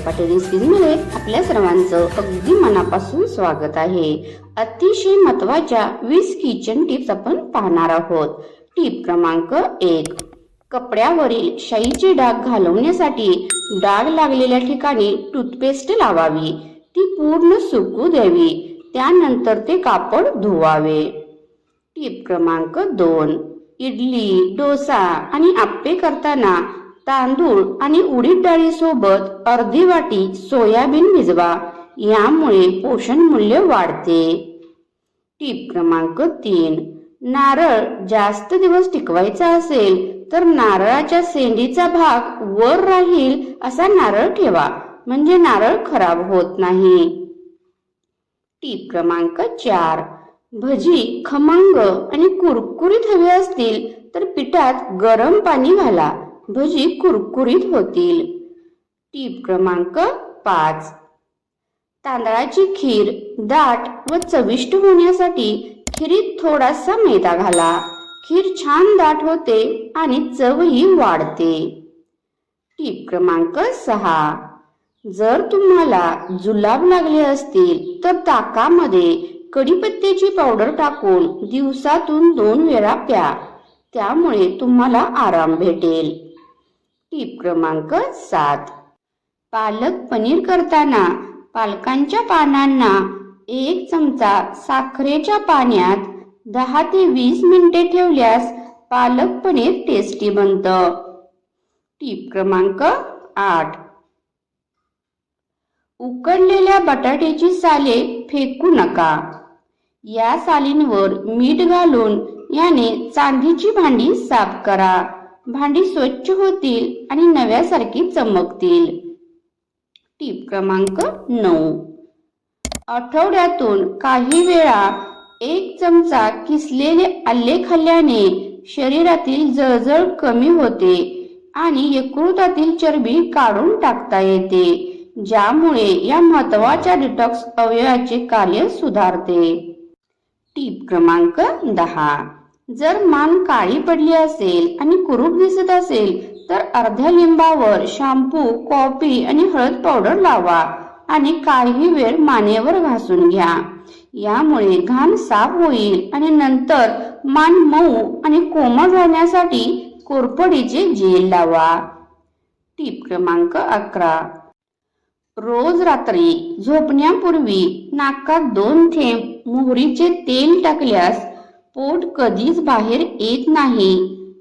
सपाटे रेसिपीमध्ये आपल्या सर्वांचं अगदी मनापासून स्वागत आहे. अतिशय महत्त्वाच्या वीस किचन टिप्स आपण पाहणार आहोत. टीप क्रमांक एक. कपड्यावरील शाईचे डाग घालवण्यासाठी डाग लागलेल्या ठिकाणी टूथपेस्ट लावावी. ती पूर्ण सुकू द्यावी. त्यानंतर ते कापड धुवावे. टीप क्रमांक दोन. इडली डोसा आणि आप्पे करताना तांदूळ आणि उडीद डाळी सोबत अर्धी वाटी सोयाबीन भिजवा. यामुळे पोषण मूल्य वाढते. टीप क्रमांक तीन. नारळ जास्त दिवस टिकवायचा असेल तर नारळाच्या सेंडीचा भाग वर राहील असा नारळ ठेवा म्हणजे नारळ खराब होत नाही. टीप क्रमांक चार. भजी खमंग आणि कुरकुरीत हवे असतील तर पिठात गरम पाणी घाला भजी कुरकुरीत होतील. टीप क्रमांक पाच. तांदळाची खीर दाट व चविष्ट होण्यासाठी खिरीत थोडासा मैदा घाला. खीर छान दाट होते आणि चवही वाढते. टीप क्रमांक सहा. जर तुम्हाला जुलाब लागले असतील तर ताकामध्ये कडीपत्त्याची पावडर टाकून दिवसातून दोन वेळा प्या. त्यामुळे तुम्हाला आराम भेटेल. टीप क्रमांक सात. पालक पनीर करताना पालकांच्या पानांना एक चमचा साखरेच्या पाण्यात दहा ते वीस मिनिटे ठेवल्यास पालक पनीर टेस्टी बनतं. टीप क्रमांक आठ. उकडलेल्या बटाट्याची साले फेकू नका. या सालींवर मीठ घालून याने चांदीची भांडी साफ करा. भांडी स्वच्छ होतील आणि नव्यासारखी चमकतील. टीप क्रमांक नऊ. आठवड्यातून काही वेळा एक चमचा किसलेले आले खाल्ल्याने शरीरातील जळजळ कमी होते आणि यकृतातील चरबी काढून टाकता येते ज्यामुळे या महत्त्वाच्या डिटॉक्स अवयवाचे कार्य सुधारते. टीप क्रमांक दहा. जर मान काळी पडली असेल आणि कुरूप दिसत असेल तर अर्ध्या लिंबावर शॅम्पू कॉफी आणि हळद पावडर लावा आणि काही वेळ मानेवर घासून घ्या. यामुळे घाम साफ होईल आणि नंतर मान मऊ आणि कोमट राहण्यासाठी कोरपडीचे जेल लावा. टीप क्रमांक अकरा. रोज रात्री झोपण्यापूर्वी नाकात दोन थेंब मोहरीचे तेल टाकल्यास पोट कधीच बाहेर येत नाही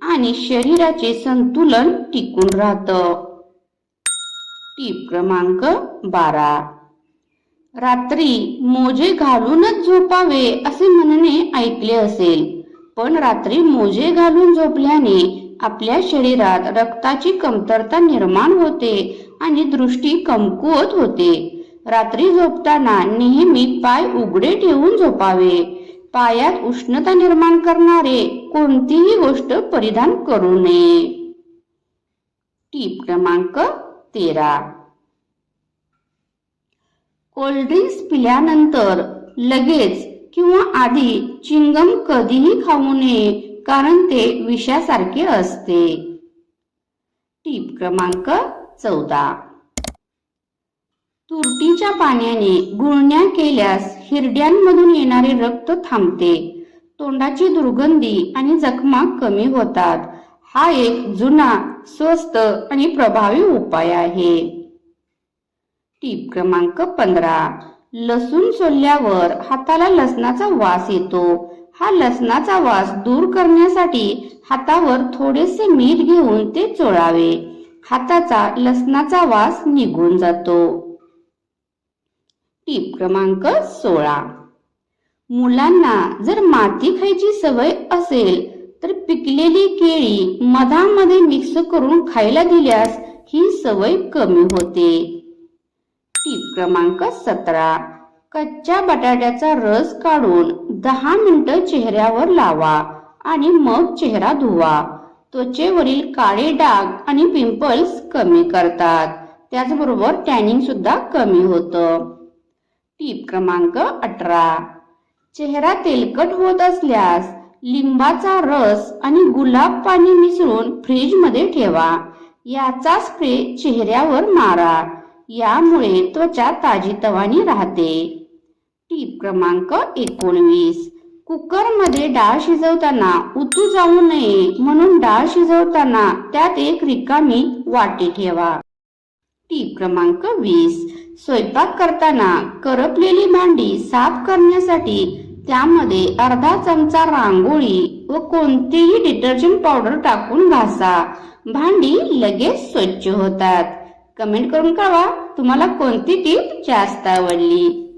आणि शरीराचे संतुलन टिकून राहतं. टीप क्रमांक बारा. रात्री मोजे घालूनच झोपावे असे म्हणणे ऐकले असेल पण रात्री मोजे घालून झोपल्याने आपल्या शरीरात रक्ताची कमतरता निर्माण होते आणि दृष्टी कमकुवत होते. रात्री झोपताना नेहमी पाय उघडे ठेवून झोपावे पायात उष्णता निर्माण करणारे कोणतीही गोष्ट परिधान करू नये. टीप क्रमांक तेरा. कोल्ड्रिंक्स पिल्यानंतर लगेच किंवा आधी चिंगम कधीही खाऊ नये कारण ते विषासारखे असते. टीप क्रमांक चौदा. तुरटीच्या पाण्याने गुळण्या केल्यास हिरड्यांमधून येणारे रक्त थांबते. तोंडाची दुर्गंधी आणि जखमा कमी होतात. हा एक जुना स्वस्त आणि प्रभावी उपाय आहे. टीप क्रमांक पंधरा. लसूण सोलल्यावर हाताला लसणाचा वास येतो. हा लसणाचा वास दूर करण्यासाठी हातावर थोडेसे मीठ घेऊन ते चोळावे. हाताचा लसणाचा वास निघून जातो. टीप क्रमांक सोळा. मुलांना जर माती खायची सवय असेल तर पिकलेली केळी मधामध्ये मिक्स करून खायला दिल्यास ही सवय कमी होते. टीप क्रमांक सतरा. कच्च्या बटाट्याचा रस काढून दहा मिनिटं चेहऱ्यावर लावा आणि मग चेहरा धुवा. त्वचेवरील काळे डाग आणि पिंपल्स कमी करतात. त्याचबरोबर टॅनिंग सुद्धा कमी होतं. टीप क्रमांक अठरा. चेहरा तेलकट होत असल्यास लिंबाचा रस आणि गुलाब पाणी मिसळून फ्रीजमध्ये ठेवा. याचा स्प्रे चेहऱ्यावर मारा. यामुळे त्वचा ताजीतवानी राहते. टीप क्रमांक एकोणवीस. कुकरमध्ये डाळ शिजवताना उतू जाऊ नये म्हणून डाळ शिजवताना त्यात एक रिकामी वाटी ठेवा. टीप क्रमांक वीस. स्वयंपाक करताना करपलेली भांडी साफ करण्यासाठी त्यामध्ये अर्धा चमचा रांगोळी व कोणतेही डिटर्जंट पावडर टाकून घासा. भांडी लगेच स्वच्छ होतात. कमेंट करून कळवा तुम्हाला कोणती टीप जास्त आवडली?